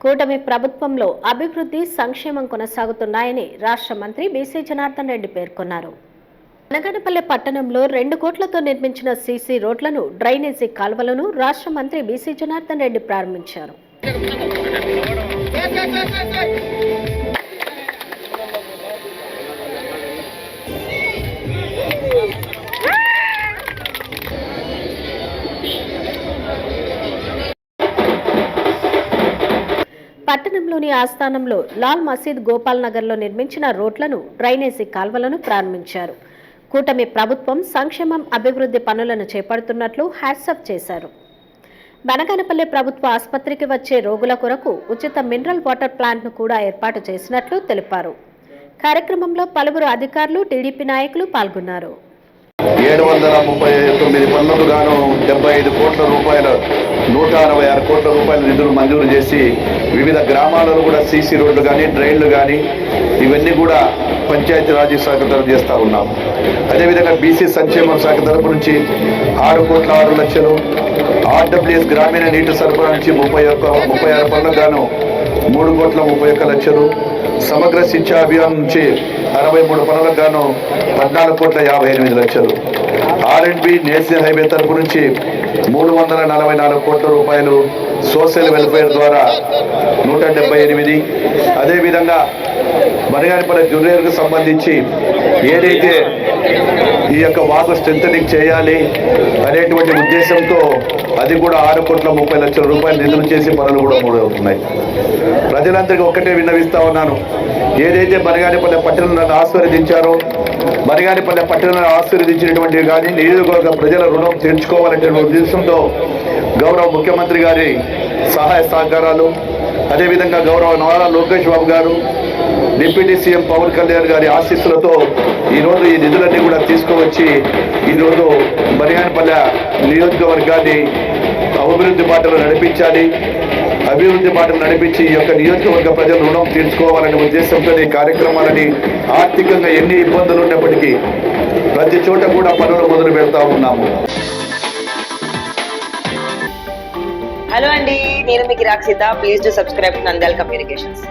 కూటమి ప్రభుత్వంలో అభివృద్ధి సంక్షేమం కొనసాగుతున్నాయని రాష్ట్ర మంత్రి బీసీ జనార్దన్ రెడ్డి పేర్కొన్నారు అనగనపల్లె పట్టణంలో రెండు కోట్లతో నిర్మించిన సీసీ రోడ్లను డ్రైనేజీ కాలువలను రాష్ట్ర మంత్రి బీసీ జనార్దన్ రెడ్డి ప్రారంభించారు పట్టణంలోని ఆస్థానంలో లాల్ మసీద్ గోపాల్ నగర్లో నిర్మించిన రోడ్లను డ్రైనేజీ కాల్వలను ప్రారంభించారు. కూటమి ప్రభుత్వం సంక్షేమం అభివృద్ధి పనులను చేపడుతున్నట్లు హ్యాట్సప్ చేశారు. బనగానపల్లె ప్రభుత్వ ఆసుపత్రికి వచ్చే రోగుల కొరకు ఉచిత మినరల్ వాటర్ ప్లాంట్ను కూడా ఏర్పాటు చేసినట్లు తెలిపారు. కార్యక్రమంలో పలువురు అధికారులు టీడీపీ నాయకులు పాల్గొన్నారు. ఏడు వందల ముప్పై తొమ్మిది పనులకు గాను డెబ్బై ఐదు కోట్ల రూపాయల నూట అరవై ఆరు కోట్ల రూపాయల నిధులు మంజూరు చేసి వివిధ గ్రామాలలో కూడా సీసీ రోడ్లు కానీ డ్రైన్లు కానీ ఇవన్నీ కూడా పంచాయతీ రాజ్ శాఖ తరఫు చేస్తూ ఉన్నాం. అదేవిధంగా బీసీ సంక్షేమ శాఖ తరపు నుంచి ఆరు కోట్ల ఆరు లక్షలు ఆర్డబ్ల్యూఎస్ గ్రామీణ నీటి సరఫరా నుంచి ముప్పై ఒక్క ముప్పై ఆరు పనులకు గాను మూడు కోట్ల ముప్పై ఒక్క లక్షలు సమగ్ర శిక్షా అభియాన్ నుంచి అరవై మూడు పనులకు గాను పద్నాలుగు కోట్ల యాభై ఎనిమిది లక్షలు. R and B national highway తరపు నుంచి మూడు వందల నలభై నాలుగు కోట్ల రూపాయలు సోషల్ వెల్ఫేర్ ద్వారా నూట డెబ్బై ఎనిమిది. అదేవిధంగా మరిగానిపల్లి జూనియర్కు సంబంధించి ఏదైతే ఈ యొక్క వాకు స్ట్రెంథనింగ్ చేయాలి అనేటువంటి ఉద్దేశంతో అది కూడా ఆరు కోట్ల ముప్పై లక్షల రూపాయలు నిధులు చేసి పనులు కూడా మూడవుతున్నాయి ప్రజలందరికీ ఒక్కటే విన్నవిస్తా ఉన్నాను. ఏదైతే బనగానిపల్లె పట్టణం నన్ను ఆశీర్వదించారో బనగానిపల్లె పట్టణాన్ని ఆశీర్వదించినటువంటి కానీ నియోజకవర్గ ప్రజల రుణం తీర్చుకోవాలనేటువంటి ఉద్దేశంతో గౌరవ ముఖ్యమంత్రి గారి సహాయ సహకారాలు అదేవిధంగా గౌరవ నారా లోకేష్ బాబు గారు డిప్యూటీ సీఎం పవన్ కళ్యాణ్ గారి ఆశీస్సులతో ఈరోజు ఈ నిధులన్నీ కూడా తీసుకువచ్చి ఈరోజు మరియానపల్లె నియోజకవర్గాన్ని అభివృద్ధి బాటలో నడిపించాలి. అభివృద్ధి బాటలు నడిపించి ఈ యొక్క నియోజకవర్గ ప్రజలు రుణం తీర్చుకోవాలనే ఉద్దేశంతో ఈ కార్యక్రమాలని ఆర్థికంగా ఎన్ని ఇబ్బందులు ఉన్నప్పటికీ ప్రతి చోట కూడా పనులు మొదలు పెడతా ఉన్నాము. హలో అండి నేను మీకు Rakshita. Please to subscribe Nandal communications